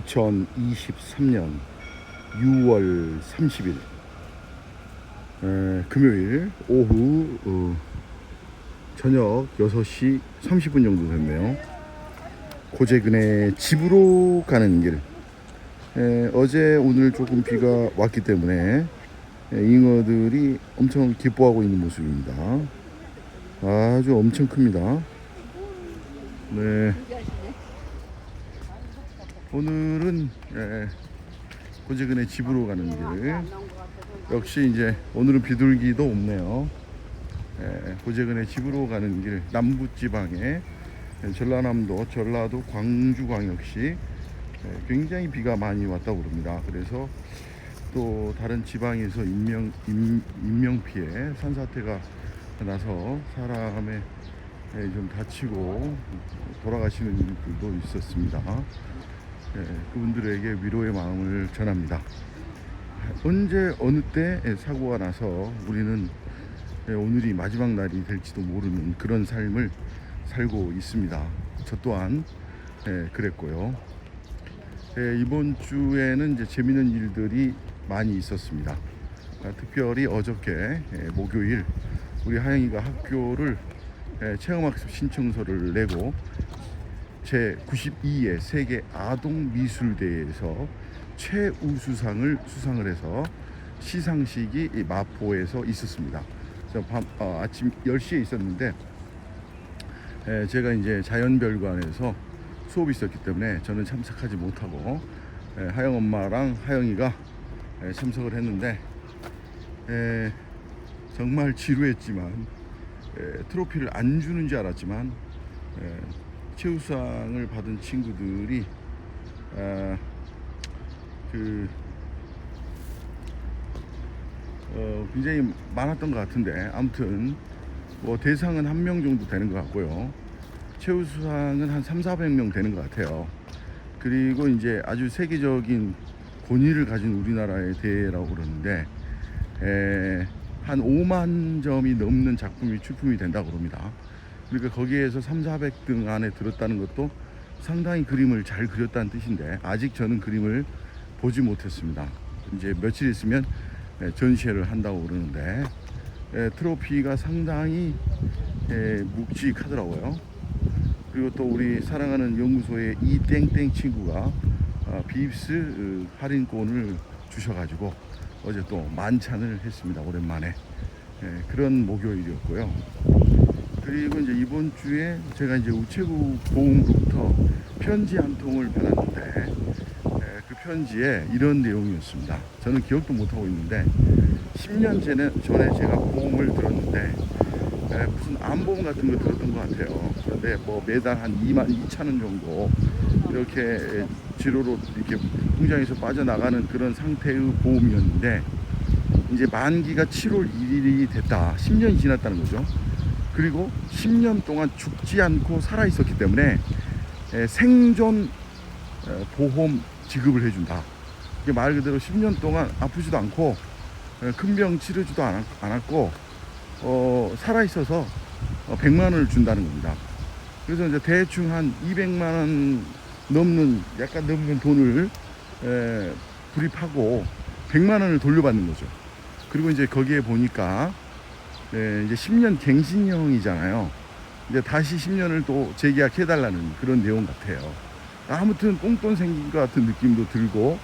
2023년 6월 30일 에, 금요일 오후 어, 저녁 6시 30분 정도 됐네요. 고재근의 집으로 가는 길. 에, 어제 오늘 조금 비가 왔기 때문에 에, 잉어들이 엄청 기뻐하고 있는 모습입니다. 아주 엄청 큽니다. 네. 오늘은 예, 고재근의 집으로 가는 길. 역시 이제 오늘은 비둘기도 없네요. 예, 고재근의 집으로 가는 길 남부 지방에 예, 전라남도, 전라도, 광주광역시 예, 굉장히 비가 많이 왔다고 그럽니다. 그래서 또 다른 지방에서 인명 인, 인명 피해 산사태가 나서 사람의 예, 좀 다치고 돌아가시는 일들도 있었습니다. 예, 그분들에게 위로의 마음을 전합니다. 언제 어느 때 사고가 나서 우리는 예, 오늘이 마지막 날이 될지도 모르는 그런 삶을 살고 있습니다. 저 또한 예, 그랬고요. 예, 이번 주에는 이제 재밌는 일들이 많이 있었습니다. 아, 특별히 어저께 예, 목요일 우리 하영이가 학교를 예, 체험학습 신청서를 내고 제 92회 세계 아동 미술 대회에서 최우수상을 수상을 해서 시상식이 이 마포에서 있었습니다. 밤, 어, 아침 10시에 있었는데 에, 제가 이제 자연별관에서 수업이 있었기 때문에 저는 참석하지 못하고 에, 하영 엄마랑 하영이가 에, 참석을 했는데 에, 정말 지루했지만 에, 트로피를 안 주는 줄 알았지만 에, 최우수상을 받은 친구들이 아, 그 어, 굉장히 많았던 것 같은데. 아무튼 뭐 대상은 한 명 정도 되는 것 같고요. 최우수상은 한 3, 400명 되는 것 같아요. 그리고 이제 아주 세계적인 권위를 가진 우리나라의 대회라고 그러는데 에, 한 5만 점이 넘는 작품이 출품이 된다고 그럽니다 그러니까 거기에서 3, 400등 안에 들었다는 것도 상당히 그림을 잘 그렸다는 뜻인데 아직 저는 그림을 보지 못했습니다. 이제 며칠 있으면 예, 전시회를 한다고 그러는데 예, 트로피가 상당히 예, 묵직하더라고요. 그리고 또 우리 사랑하는 연구소의 이땡땡 친구가 어, 비입스 어, 할인권을 주셔가지고 어제 또 만찬을 했습니다. 오랜만에 예, 그런 목요일이었고요. 그리고 이제 이번 주에 제가 이제 우체국 보험으로부터 편지 한 통을 받았는데 에, 그 편지에 이런 내용이었습니다. 저는 기억도 못 하고 있는데 10년 전에 제가 보험을 들었는데 에, 무슨 암보험 같은 거 들었던 것 같아요. 그런데 뭐 매달 한 2만 2천 원 정도 이렇게 지로로 이렇게 통장에서 빠져나가는 그런 상태의 보험이었는데 이제 만기가 7월 1일이 됐다. 10년이 지났다는 거죠. 그리고 10년 동안 죽지 않고 살아 있었기 때문에 에, 생존 에, 보험 지급을 해준다. 이게 말 그대로 10년 동안 아프지도 않고 큰 병 치르지도 않았, 않았고 어, 살아 있어서 어, 100만 원을 준다는 겁니다. 그래서 이제 대충 한 200만 원 넘는 약간 넘는 돈을 에, 불입하고 100만 원을 돌려받는 거죠. 그리고 이제 거기에 보니까 네, 이제 10년 갱신형이잖아요. 이제 다시 10년을 또 재계약해달라는 그런 내용 같아요. 아무튼 꽁돈 생긴 것 같은 느낌도 들고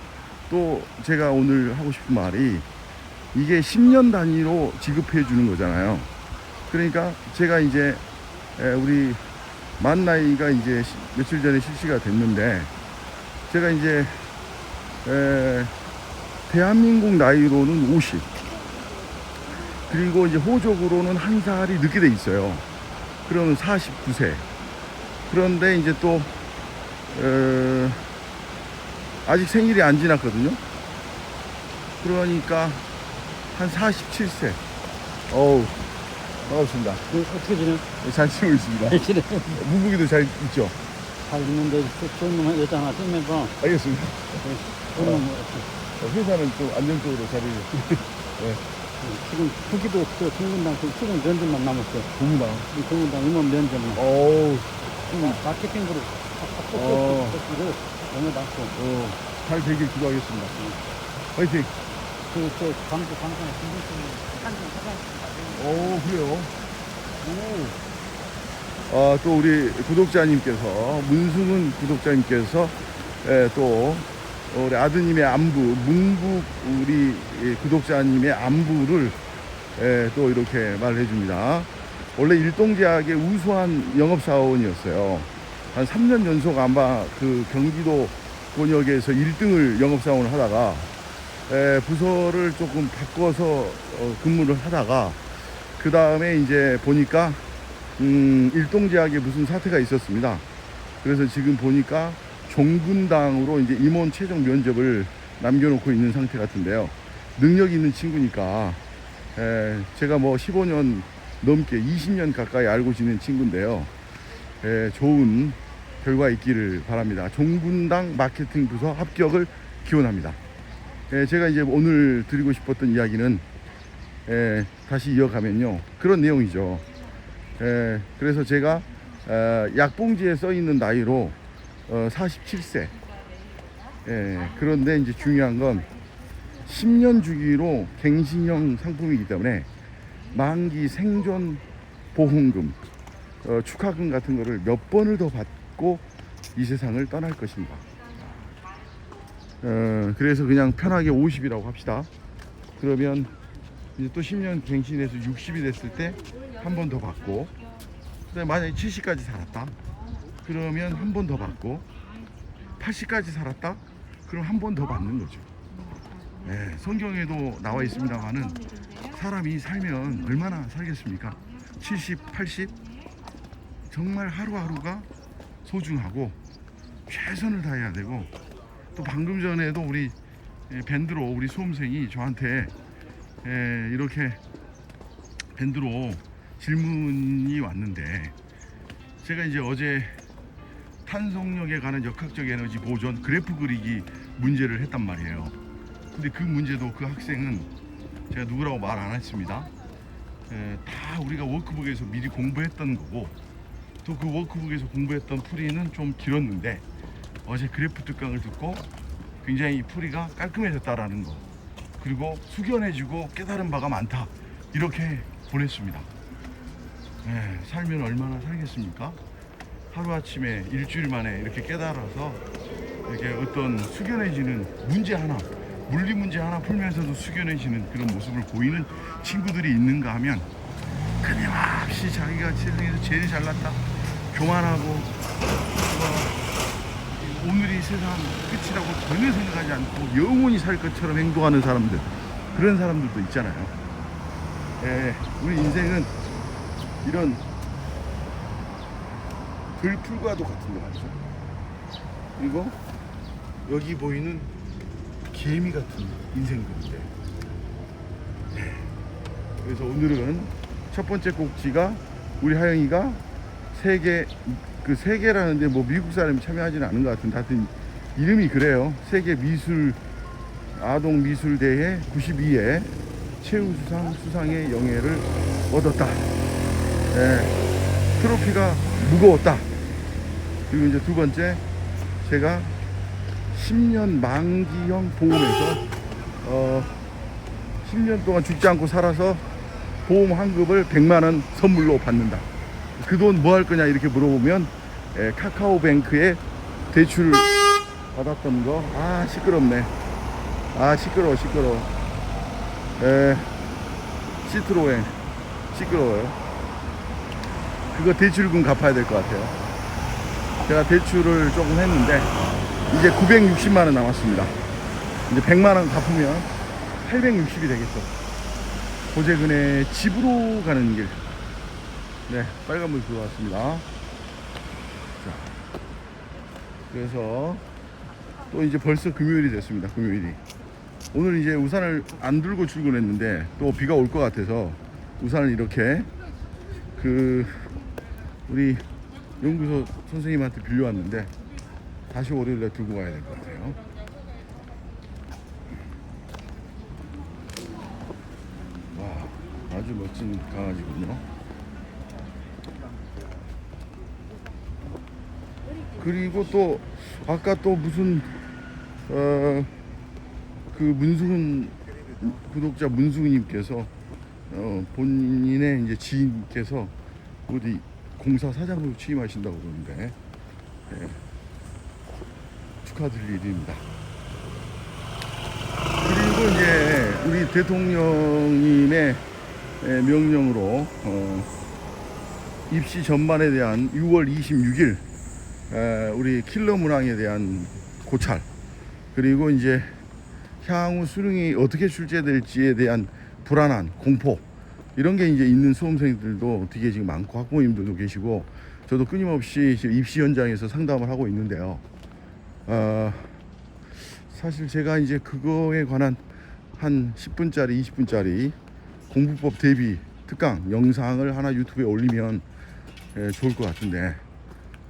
또 제가 오늘 하고 싶은 말이 이게 10년 단위로 지급해 주는 거잖아요. 그러니까 제가 이제 에, 우리 만 나이가 이제 시- 며칠 전에 실시가 됐는데 제가 이제 에, 대한민국 나이로는 50 그리고 이제 호적으로는 한 살이 늦게 돼 있어요. 그러면 49세. 그런데 이제 또 어, 아직 생일이 안 지났거든요. 그러니까 한 47세. 어우 반갑습니다. 그 어떻게 지내? 잘 지내고 있습니다. 잘 지내? 무무기도 잘 있죠. 잘 있는데 그 좋은 놈 여자 하나 좀 해봐. 알겠습니다. 좋은 놈 어, 회사는 좀 안정적으로 잘 지금 후기도 저 정문당 그 지금 면접만 남았어. 봅니다. 이 정문당 임원 면접만. 어우 지금 마케팅으로 어. 이거 전혀 않고. 어, 잘 되길 기도하겠습니다. 화이팅! 그, 저, 광주, 광산에 신분증 한점 사가있습니다. 오, 그래요? 오. 아, 또 우리 구독자님께서, 문승은 구독자님께서, 예, 또, 우리 아드님의 안부, 문국 우리 이 구독자님의 안부를 예, 또 이렇게 말해 줍니다. 원래 일동제약의 우수한 영업사원이었어요. 한 3년 연속 아마 그 경기도 권역에서 1등을 영업사원을 하다가 에, 부서를 조금 바꿔서 어, 근무를 하다가 그 다음에 이제 보니까 음, 일동제약에 무슨 사태가 있었습니다. 그래서 지금 보니까 종군당으로 이제 임원 최종 면접을 남겨놓고 있는 상태 같은데요. 능력 있는 친구니까 에, 제가 뭐 15년 넘게 20년 가까이 알고 지낸 친구인데요. 에, 좋은 결과 있기를 바랍니다. 종군당 마케팅 부서 합격을 기원합니다. 예, 제가 이제 오늘 드리고 싶었던 이야기는 예, 다시 이어가면요 그런 내용이죠. 예, 그래서 제가 어, 약봉지에 써 있는 나이로 어, 47세. 예, 그런데 이제 중요한 건 10년 주기로 갱신형 상품이기 때문에 만기 생존 보험금, 어, 축하금 같은 거를 몇 번을 더 받고 이 세상을 떠날 것입니다. 어, 그래서 그냥 편하게 50이라고 합시다. 그러면 이제 또 10년 갱신해서 60이 됐을 때 한 번 더 받고, 만약에 70까지 살았다. 그러면 한 번 더 받고, 80까지 살았다. 그럼 한 번 더 받는 거죠. 네, 성경에도 나와 있습니다만은 사람이 살면 얼마나 살겠습니까? 70, 80? 정말 하루하루가 소중하고 최선을 다해야 되고 또 방금 전에도 우리 예, 밴드로 우리 수험생이 저한테 예, 이렇게 밴드로 질문이 왔는데 제가 이제 어제 탄성력에 관한 역학적 에너지 보존 그래프 그리기 문제를 했단 말이에요. 근데 그 문제도 그 학생은 제가 누구라고 말 안 했습니다. 예, 다 우리가 워크북에서 미리 공부했던 거고 또 그 워크북에서 공부했던 풀이는 좀 길었는데 어제 그래프 특강을 듣고 굉장히 풀이가 깔끔해졌다라는 거 그리고 숙연해지고 깨달은 바가 많다 이렇게 보냈습니다 예, 살면 얼마나 살겠습니까 하루아침에 일주일 만에 이렇게 깨달아서 이렇게 어떤 숙연해지는 문제 하나 물리 문제 하나 풀면서도 숙연해지는 그런 모습을 보이는 친구들이 있는가 하면 끊임없이 자기가 세상에서 제일 잘났다 교만하고 뭐 오늘이 세상 끝이라고 전혀 생각하지 않고 영원히 살 것처럼 행동하는 사람들 그런 사람들도 있잖아요. 예, 우리 인생은 이런 들풀과도 같은 거 같죠. 그리고 여기 보이는 개미 같은 인생들인데. 예, 그래서 오늘은 첫 번째 꼭지가 우리 하영이가 세계 그 세계라는데 뭐 미국 사람이 참여하지는 않은 것 같은데 하여튼 이름이 그래요. 세계 미술 아동 미술 대회 92회 최우 수상 수상의 영예를 얻었다. 예, 트로피가 무거웠다. 그리고 이제 두 번째 제가 10년 만기형 보험에서 어 10년 동안 죽지 않고 살아서 보험 환급을 100만 원 선물로 받는다. 그 돈 뭐 할 거냐 이렇게 물어보면 에, 카카오뱅크에 대출 받았던 거. 아 시끄럽네. 아 시끄러워 시끄러워. 에 시트로엔 시끄러워요. 그거 대출금 갚아야 될 것 같아요. 제가 대출을 조금 했는데 이제 960만 원 남았습니다. 이제 100만 원 갚으면 860이 되겠죠. 고재근의 집으로 가는 길. 네, 빨간불 들어왔습니다. 자, 그래서 또 이제 벌써 금요일이 됐습니다. 금요일이. 오늘 이제 우산을 안 들고 출근했는데 또 비가 올 것 같아서 우산을 이렇게 그 우리 연구소 선생님한테 빌려왔는데 다시 월요일에 들고 가야 될 것 같아요. 와, 아주 멋진 강아지군요. 그리고 또 아까 또 무슨 어 그 문수근 구독자 문수근님께서 어 본인의 이제 지인께서 어디 공사 사장으로 취임하신다고 그러는데 예, 축하드릴 일입니다. 그리고 이제 우리 대통령님의 예, 명령으로 어, 입시 전반에 대한 6월 26일 에, 우리 킬러 문항에 대한 고찰 그리고 이제 향후 수능이 어떻게 출제될지에 대한 불안한 공포 이런 게 이제 있는 수험생들도 되게 지금 많고 학부모님들도 계시고 저도 끊임없이 지금 입시 현장에서 상담을 하고 있는데요. 어, 사실 제가 이제 그거에 관한 한 10분짜리, 20분짜리 공부법 대비 특강 영상을 하나 유튜브에 올리면 예, 좋을 것 같은데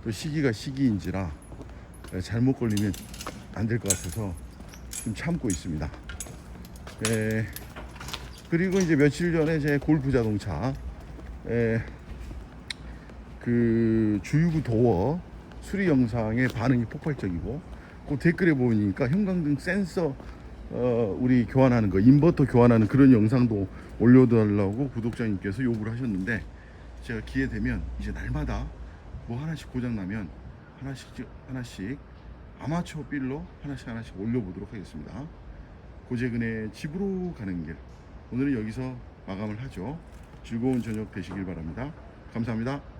또 시기가 시기인지라 예, 잘못 걸리면 안 될 것 같아서 좀 참고 있습니다. 예, 그리고 이제 며칠 전에 제 골프 자동차 예, 그 주유구 도어 수리 영상의 반응이 폭발적이고 그 댓글에 보니까 형광등 센서 어, 우리 교환하는 거 인버터 교환하는 그런 영상도 올려달라고 구독자님께서 요구를 하셨는데 제가 기회 되면 이제 날마다 뭐 하나씩 고장 나면 하나씩 하나씩 아마추어 빌로 하나씩 하나씩 올려보도록 하겠습니다. 고재근의 집으로 가는 길 오늘은 여기서 마감을 하죠. 즐거운 저녁 되시길 바랍니다. 감사합니다.